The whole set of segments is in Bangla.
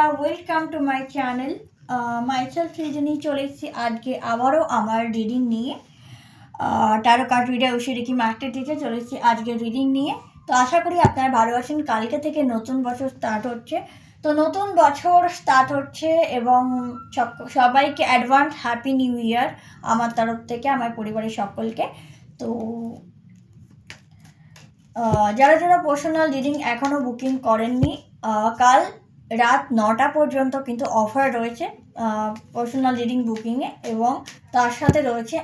বন্ধুরা welcome to my channel myself Srijani চলে এসেছি আজকে আবারও আমার রিডিং নিয়ে। টারো কার্ড রিডার উষে রেখি মার্কেট থেকে চলে এসেছি আজকে রিডিং নিয়ে। তো আশা করি আপনারা ভালো আছেন, কালকে থেকে নতুন বছর স্টার্ট হচ্ছে। তো নতুন বছর স্টার্ট হচ্ছে এবং সবাইকে অ্যাডভান্স হ্যাপি নিউ ইয়ার আমার তরফ থেকে, আমার পরিবারের সকলকে। তো যারা যারা পার্সোনাল রিডিং এখনও বুকিং করেননি কাল রাত নটা পর্যন্ত কিন্তু অফার রয়েছে পার্সোনাল রিডিং বুকিংয়ে এবং তার সাথে রয়েছে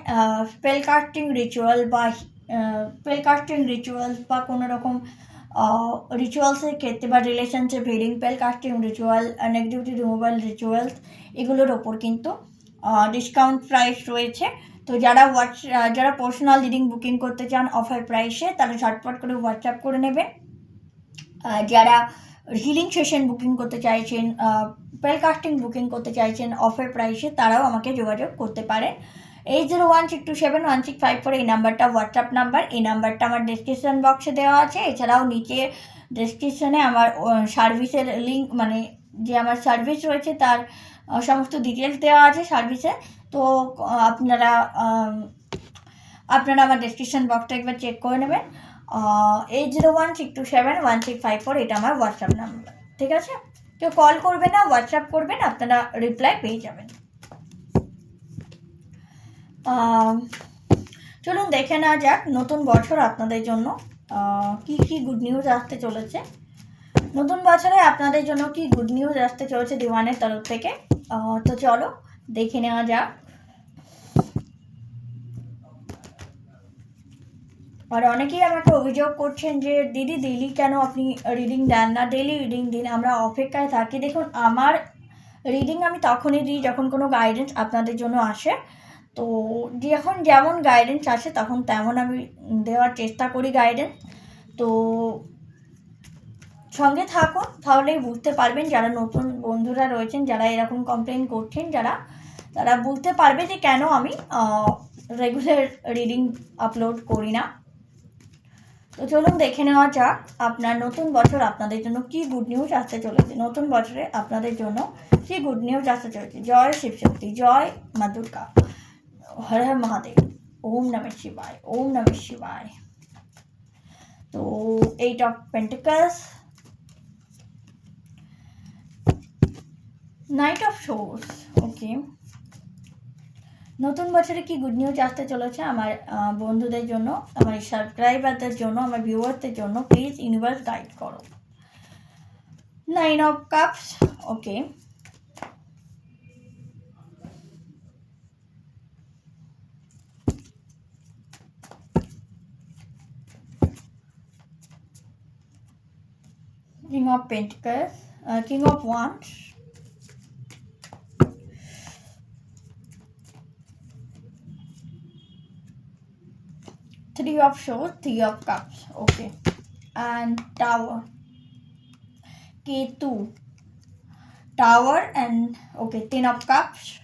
স্পেল কাস্টিং রিচুয়াল বা স্পেল কাস্টিং রিচুয়ালস বা কোনো রকম রিচুয়ালসের ক্ষেত্রে বা relationship reading spell casting ritual negativity removal rituals এগুলোর ওপর কিন্তু ডিসকাউন্ট প্রাইস রয়েছে। তো যারা হোয়াটস যারা পার্সোনাল রিডিং বুকিং করতে চান অফার প্রাইসে তারা ঝটপট করে হোয়াটসঅ্যাপ করে নেবেন যারা হিলিং সেশন বুকিং করতে চাইছেন পেল কাস্টিং বুকিং করতে চাইছেন, অফার প্রাইসে তারাও আমাকে যোগাযোগ করতে পারেন। Eight zero one six two seven one six five four এই নাম্বারটা, হোয়াটসঅ্যাপ নাম্বার, এই নাম্বারটা আমার ডিসক্রিপশন বক্সে দেওয়া আছে। এছাড়াও নিচে ডিসক্রিপশনে আমার সার্ভিসের লিঙ্ক মানে যে আমার সার্ভিস রয়েছে তার সমস্ত ডিটেলস দেওয়া আছে সার্ভিসে তো, আপনারা আপনারা আমার ডেসক্রিপশন বক্সটা একবার চেক করে নেবেন। Eight zero one six two seven one six five four এটা আমার হোয়াটসঅ্যাপ নাম্বার ঠিক আছে? কেউ কল করবে না হোয়াটসঅ্যাপ করবেন আপনারা রিপ্লাই পেয়ে যাবেন। চলুন দেখে নেওয়া যাক নতুন বছর আপনাদের জন্য কি কি গুড নিউজ আসতে চলেছে। নতুন বছরে আপনাদের জন্য কি গুড নিউজ আসতে চলেছে দিওয়ানের তরফ থেকে? তো চলো দেখে নেওয়া যাক। আর অনেকেই আমাকে অভিযোগ করছেন যে, দিদি ডেলি কেন আপনি রিডিং দেন না? ডেলি রিডিং দিন, আমরা অপেক্ষায় থাকি। দেখুন, আমার রিডিং আমি তখনই দিই যখন কোনো গাইডেন্স আপনাদের জন্য আসে। তো যখন যেমন গাইডেন্স আসে, তখন তেমন আমি দেওয়ার চেষ্টা করি গাইডেন্স তো সঙ্গে থাকুন, তাহলেই বুঝতে পারবেন যারা নতুন বন্ধুরা রয়েছেন, যারা এরকম কমপ্লেন করছেন, যারা, তারা বুঝতে পারবে যে কেন আমি রেগুলার রিডিং আপলোড করি না। তো চলুন দেখে নেওয়া যাক আপনার নতুন বছর আপনাদের জন্য কি গুড নিউজ আসতে চলেছে। নতুন বছরে আপনাদের জন্য কি গুড নিউজ আসতে চলেছে। জয় শিবশক্তি, জয় মা দুর্গা। হর হর মহাদেব। ওম নমঃ শিবায়, ওম নমঃ শিবায়। তো eight of pentacles knight of shows okay নতুন বছরে কি গুড নিউজ আসতে চলেছে আমার বন্ধুদের জন্য আমার সাবস্ক্রাইবারদের জন্য আমার ভিউয়ারদের জন্য প্লিজ ইউনিভার্স গাইড করো। Nine of cups okay of Pentacles, uh, King of Wands, Three of Swords, Three of Cups, okay, and Tower, K2, Tower, and okay, Ten of Cups,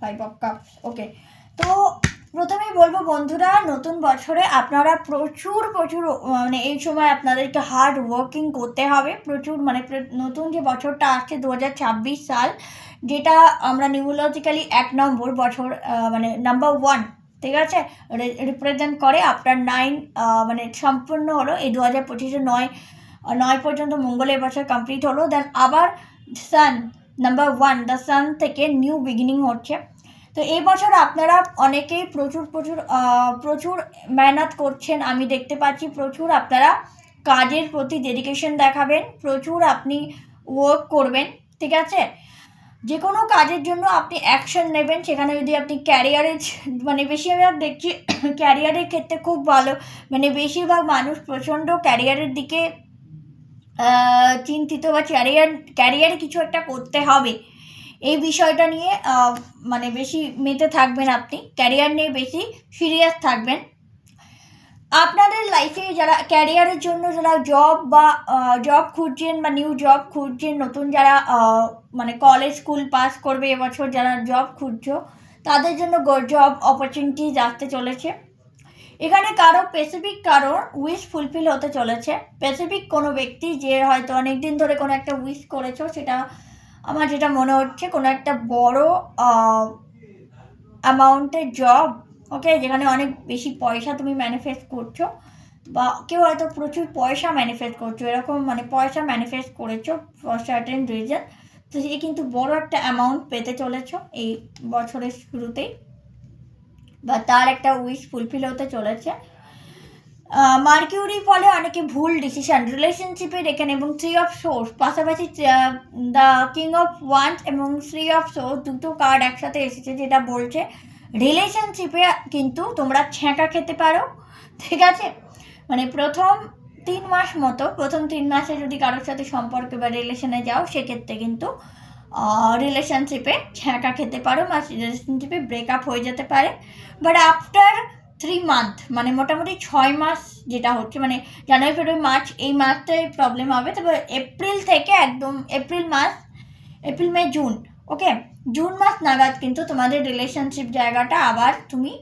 Five of Cups, okay. তো প্রথমেই বলব বন্ধুরা নতুন বছরে আপনারা প্রচুর প্রচুর মানে এই সময় আপনাদেরকে হার্ড ওয়ার্কিং করতে হবে। প্রচুর মানে নতুন যে বছরটা আসছে দু হাজার ছাব্বিশ সাল যেটা আমরা নিউমোলজিক্যালি এক নম্বর বছর মানে নাম্বার ওয়ান ঠিক আছে? রিপ্রেজেন্ট করে আপনার নাইন মানে সম্পূর্ণ হলো এই দু হাজার পঁচিশে নয় নয় পর্যন্ত মঙ্গলের বছর কমপ্লিট হলো। দেন আবার sun number one the sun থেকে নিউ বিগিনিং হচ্ছে। তো এই বছর আপনারা অনেকেই প্রচুর প্রচুর প্রচুর মেহনত করছেন, আমি দেখতে পাচ্ছি প্রচুর আপনারা কাজের প্রতি ডেডিকেশন দেখাবেন, প্রচুর আপনি ওয়ার্ক করবেন, ঠিক আছে? যে কোনো কাজের জন্য আপনি অ্যাকশন নেবেন। সেখানে যদি আপনি ক্যারিয়ারের মানে বেশি বেশিরভাগ দেখছি ক্যারিয়ারের ক্ষেত্রে খুব ভালো। মানে বেশিরভাগ মানুষ প্রচণ্ড ক্যারিয়ারের দিকে চিন্তিত বা ক্যারিয়ার ক্যারিয়ারে কিছু একটা করতে হবে। এই বিষয়টা নিয়ে মানে বেশি মেতে থাকবেন আপনি। ক্যারিয়ার নিয়ে বেশি সিরিয়াস থাকবেন। আপনাদের লাইফে যারা ক্যারিয়ারের জন্য যারা জব বা জব খুঁজছেন বা নিউ জব খুঁজছেন, নতুন যারা মানে কলেজ স্কুল পাস করবে এবছর যারা জব খুঁজছো, তাদের জন্য জব অপরচুনিটিজ আসতে চলেছে। এখানে কারও স্পেসিফিক কারোর উইশ ফুলফিল হতে চলেছে। স্পেসিফিক কোনো ব্যক্তি যে হয়তো অনেক দিন ধরে কোনো একটা উইশ করেছ, সেটা আমার যেটা মনে হচ্ছে কোনো একটা বড় অ্যামাউন্টের জব ওকে, যেখানে অনেক বেশি পয়সা তুমি ম্যানিফেস্ট করছ বা কেউ হয়তো প্রচুর পয়সা ম্যানিফেস্ট করছ, এরকম মানে পয়সা ম্যানিফেস্ট করেছ ফর সার্টেন রিজন তো সে কিন্তু বড় একটা অ্যামাউন্ট পেতে চলেছো এই বছরের শুরুতেই বা তার একটা উইশ ফুলফিল হতে চলেছে। মার্কিউরি ফলে অনেকে ভুল ডিসিশন রিলেশনশিপে রেখেন এবং থ্রি অফ সোর্স পাশাপাশি দ্য কিং অফ ওয়ান্স এবং থ্রি অফ সোর্স দুটো কার্ড একসাথে এসেছে যেটা বলছে রিলেশনশিপে কিন্তু তোমরা ছ্যাঁকা খেতে পারো, ঠিক আছে? মানে প্রথম তিন মাস মতো, প্রথম তিন মাসে যদি কারোর সাথে সম্পর্কে বা রিলেশনে যাও, সেক্ষেত্রে কিন্তু রিলেশনশিপে ছ্যাঁকা খেতে পারো, বা রিলেশনশিপে ব্রেকআপ হয়ে যেতে পারে। বাট আফটার থ্রি মান্থ মানে মোটামুটি ছয় মাস যেটা হচ্ছে মানে জানুয়ারি, ফেব্রুয়ারি, মার্চ, এই মাসটাই প্রবলেম হবে। তবে এপ্রিল থেকে একদম, এপ্রিল মাস, April, May, June okay June মাস নাগাদ কিন্তু তোমাদের রিলেশনশিপ জায়গাটা আবার তুমি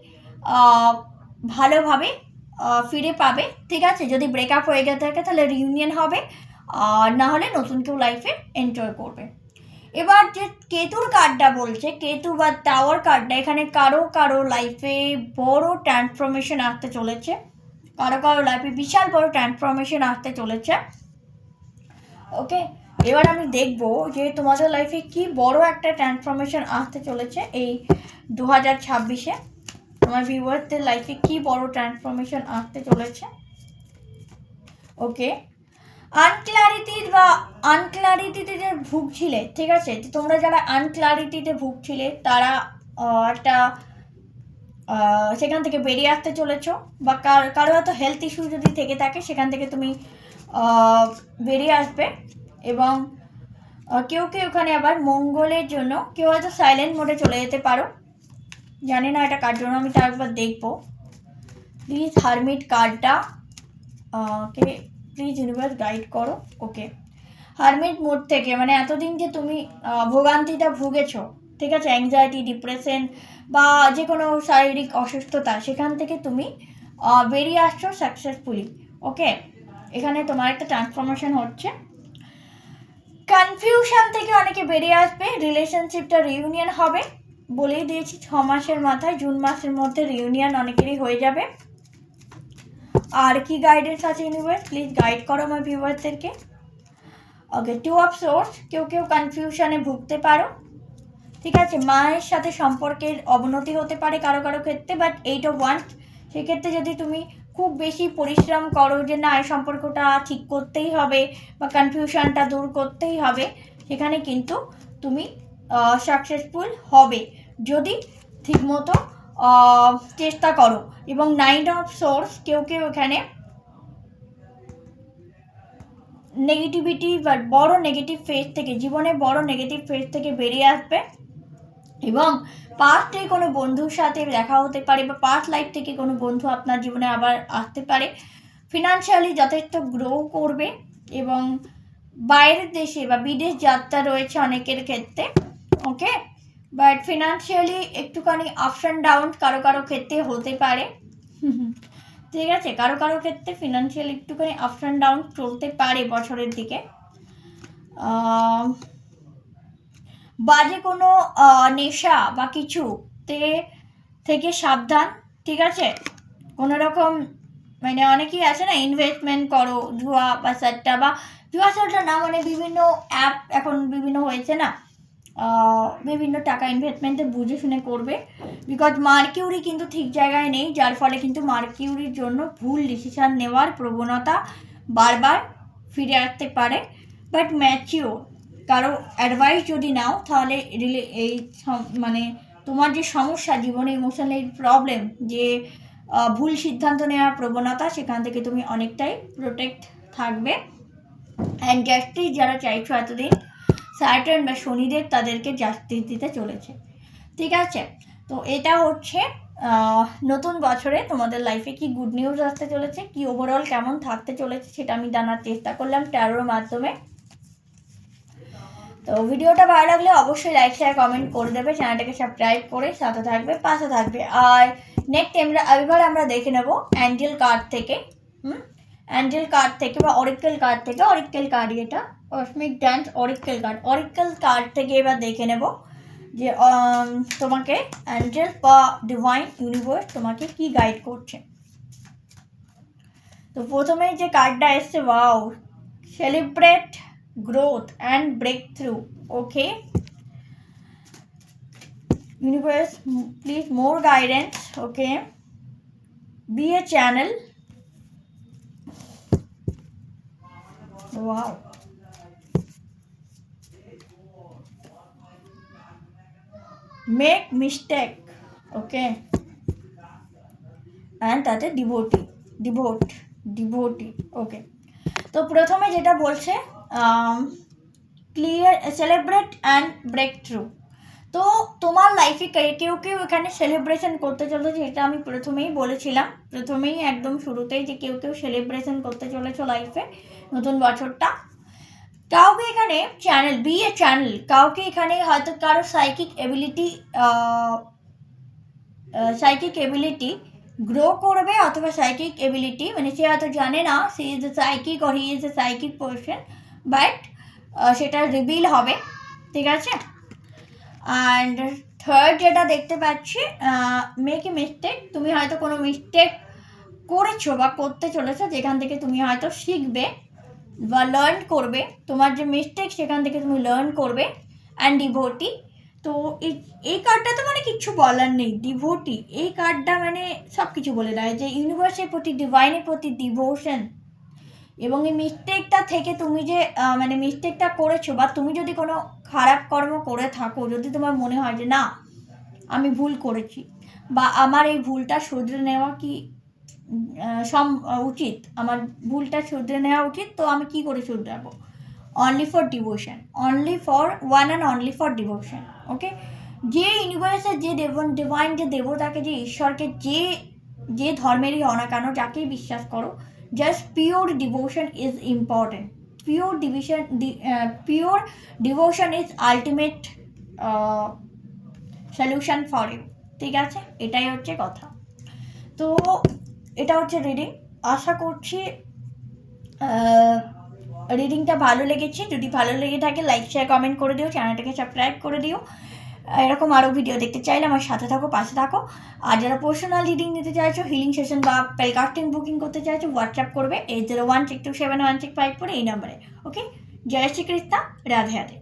ভালোভাবে ফিরে পাবে। ঠিক আছে? যদি ব্রেকআপ হয়ে গিয়ে থাকে তাহলে রিউনিয়ন হবে আর না হলে নতুন কেউ লাইফে এনজয় করবে। এবার যে কেতুর কার্ডটা বলছে, কেতু বা টাওয়ার কার্ডটা এখানে কারও কারও লাইফে বড় ট্রান্সফরমেশন আসতে চলেছে। কারও কারও লাইফে বিশাল বড় ট্রান্সফরমেশন আসতে চলেছে। ওকে এবার আমি দেখব যে তোমাদের লাইফে কি বড় একটা ট্রান্সফরমেশন আসতে চলেছে এই দু হাজার ছাব্বিশে। তোমার ভিউয়ারদের লাইফে কি বড় ট্রান্সফরমেশন আসতে চলেছে। ওকে আনক্লারিটির বা আনক্লারিটিতে যে ভুগছিলে, ঠিক আছে? তোমরা যারা আনক্লারিটিতে ভুগছিলে, তারা একটা সেখান থেকে বেরিয়ে আসতে চলেছো বা কারও হয়তো হেলথ ইস্যু যদি থেকে থাকে, সেখান থেকে তুমি বেরিয়ে আসবে। এবং কেউ কেউ ওখানে আবার মঙ্গলের জন্য কেউ হয়তো সাইলেন্ট মোডে চলে যেতে পারো। জানি না এটা কার জন্য, আমি তার একবার দেখব প্লিজ হারমিট কার্ডটা কে প্লিজ ইউনিভার্স গাইড করো। ওকে হারমিট মোড থেকে মানে এতদিন যে তুমি ভোগান্তিটা ভুগেছো, ঠিক আছে? অ্যাংজাইটি ডিপ্রেশন বা যে কোনো শারীরিক অসুস্থতা, সেখান থেকে তুমি বেরিয়ে আসছো সাকসেসফুলি ওকে এখানে তোমার একটা ট্রান্সফরমেশন হচ্ছে। কনফিউশন থেকে অনেকে বেরিয়ে আসবে রিলেশনশিপটা রিউনিয়ন হবে বলেই দিয়েছি, ছ মাসের মাথায়, জুন মাসের মধ্যে রিউনিয়ন অনেকেরই হয়ে যাবে। আর কি গাইডেন্স আছে ইউনিভার্স প্লিজ গাইড করো আমার ভিউয়ার্সদেরকে ওকে টু অফ সোর্স কেউ কেউ কনফিউশনে ভুগতে পারো। ঠিক আছে, মায়ের সাথে সম্পর্কের অবনতি হতে পারে কারও কারও ক্ষেত্রে বাট এইট অফ ওয়ান সেক্ষেত্রে যদি তুমি খুব বেশি পরিশ্রম করো যে না, এই সম্পর্কটা ঠিক করতেই হবে বা কনফিউশনটা দূর করতেই হবে। সেখানে কিন্তু তুমি সাকসেসফুল হবে। যদি ঠিকমতো চেষ্টা করো এবং নাইন অফ সোর্স কেউ কেউ এখানে নেগেটিভিটি বা বড় নেগেটিভ ফেজ থেকে, জীবনে বড় নেগেটিভ ফেজ থেকে বেরিয়ে আসবে। এবং পাস্টে কোনো বন্ধুর সাথে দেখা হতে পারে বা পার্ট লাইফ থেকে কোনো বন্ধু আপনার জীবনে আবার আসতে পারে। ফিনান্সিয়ালি যথেষ্ট গ্রো করবে এবং বাইরের দেশে বা বিদেশ যাত্রা রয়েছে অনেকের ক্ষেত্রে ওকে বাট ফিনান্সিয়ালি একটুখানি আপস অ্যান্ড ডাউন কারও কারও ক্ষেত্রে হতে পারে। ঠিক আছে, কারও কারও ক্ষেত্রে ফিনান্সিয়ালি একটুখানি আপস অ্যান্ড ডাউন চলতে পারে বছরের দিকে। বাজে কোনো নেশা বা কিছুতে থেকে সাবধান, ঠিক আছে? কোনো রকম মানে অনেকেই আছে না ইনভেস্টমেন্ট করো জুয়া বা সাট্টা বা জুয়া সাট্টা না মানে বিভিন্ন অ্যাপ এখন বিভিন্ন হয়েছে না বিভিন্ন টাকা ইনভেস্টমেন্টে বুঝে শুনে করবে। বিকজ মার্কিউরি কিন্তু ঠিক জায়গায় নেই, যার ফলে কিন্তু মার্কিউরির জন্য ভুল ডিসিশান নেওয়ার প্রবণতা বারবার ফিরে আসতে পারে। বাট ম্যাচিওর কারও অ্যাডভাইস যদি নাও, তাহলে রিলে এই মানে তোমার যে সমস্যা, জীবনে ইমোশনাল প্রবলেম যে ভুল সিদ্ধান্ত নেওয়ার প্রবণতা, সেখান থেকে তুমি অনেকটাই প্রোটেক্ট থাকবে। অ্যান্ড গ্যাস্ট্রিক যারা চাইছো এতদিন স্যাটার্ন বা শনিদেব তাদেরকে জাস্টিস দিতে চলেছে। ঠিক আছে? তো এটা হচ্ছে নতুন বছরে তোমাদের লাইফে কি গুড নিউজ আসতে চলেছে, কি ওভারঅল কেমন থাকতে চলেছে, সেটা আমি জানার চেষ্টা করলাম ট্যারোর মাধ্যমে। তো ভিডিওটা ভালো লাগলে অবশ্যই লাইক শেয়ার কমেন্ট করে দেবে চ্যানেলটাকে সাবস্ক্রাইব করে সাথে থাকবে, পাশে থাকবে। আর নেক্সট আমরা, এবার আমরা দেখে নেব অ্যাঞ্জেল কার্ড থেকে। হুম? অ্যাঞ্জেল কার্ড থেকে বা অরিকেল কার্ড থেকে অরিকেল কার্ড এটা। Cosmic dance oracle card oracle card থেকে এবার দেখে নেব যে তোমাকে অ্যাঞ্জেল বা ডিভাইন ইউনিভার্স তোমাকে কি গাইড করছে। তো প্রথমে যে কার্ডটা এসছে wow celebrate and breakthrough okay universe please more guidance okay be a channel wow make mistake okay and তাতে ডিভোটি ডিভোট ডিভোটি ওকে তো প্রথমে যেটা বলছে clear celebrate and break through তো তোমার লাইফে কেউ কেউ এখানে সেলিব্রেশন করতে চলেছে এটা আমি প্রথমেই বলেছিলাম। প্রথমেই একদম শুরুতেই যে কেউ কেউ সেলিব্রেশন করতে চলেছো লাইফে নতুন বছরটা। কাউকে এখানে চ্যানেল বি এ চ্যানেল কাউকে এখানে হয়তো কারও psychic ability psychic ability grow করবে, অথবা সাইকিক এবিলিটি মানে সে হয়তো জানে না, she is a psychic or he is a psychic person but সেটা রিভিল হবে, ঠিক আছে? অ্যান্ড থার্ড যেটা দেখতে পাচ্ছি মেক এ মিস্টেক তুমি হয়তো কোনো মিস্টেক করেছ বা করতে চলেছো, যেখান থেকে তুমি হয়তো শিখবে বা লার্ন করবে। তোমার যে মিস্টেক সেখান থেকে তুমি লার্ন করবে। অ্যান্ড ডিভোটি তো এই এই কার্ডটা তো মানে কিচ্ছু বলার নেই। ডিভোটি এই কার্ডটা মানে সব কিছু বলে দেয় যে ইউনিভার্সের প্রতি ডিভাইনের প্রতি ডিভোশন এবং এই মিস্টেকটা থেকে তুমি যে মানে মিস্টেকটা করেছ বা তুমি যদি কোনো খারাপ কর্ম করে থাকো, যদি তোমার মনে হয় যে, না, আমি ভুল করেছি বা, আমার এই ভুলটা শুধরে নেওয়া কি সম, উচিত? আমার ভুলটা শুধরে নেওয়া উচিত, তো আমি কি করে শুধরাবো? Only for devotion only for one and only for devotion okay যে ইউনিভার্সের যে দেব ডিভাইন যে দেবতাকে, যে ঈশ্বরকে যে যে ধর্মেরই হও না কেন, যাকেই বিশ্বাস করো just pure devotion is important pure division pure devotion is ultimate solution for you ঠিক আছে? এটাই হচ্ছে কথা। তো এটা হচ্ছে রিডিং আশা করছি রিডিংটা ভালো লেগেছে। যদি ভালো লেগে থাকে লাইক শেয়ার কমেন্ট করে দিও। চ্যানেলটাকে সাবস্ক্রাইব করে দিও। এরকম আরও ভিডিও দেখতে চাইলে আমার সাথে থাকো, পাশে থাকো। আর যারা পার্সোনাল রিডিং নিতে চাইছো হিলিং সেশন বা পেলকাস্টিং বুকিং করতে চাইছো হোয়াটসঅ্যাপ করবে eight zero one six two seven one six five four এই নাম্বারে ওকে জয় শ্রীকৃষ্ণা, রাধে রাধে।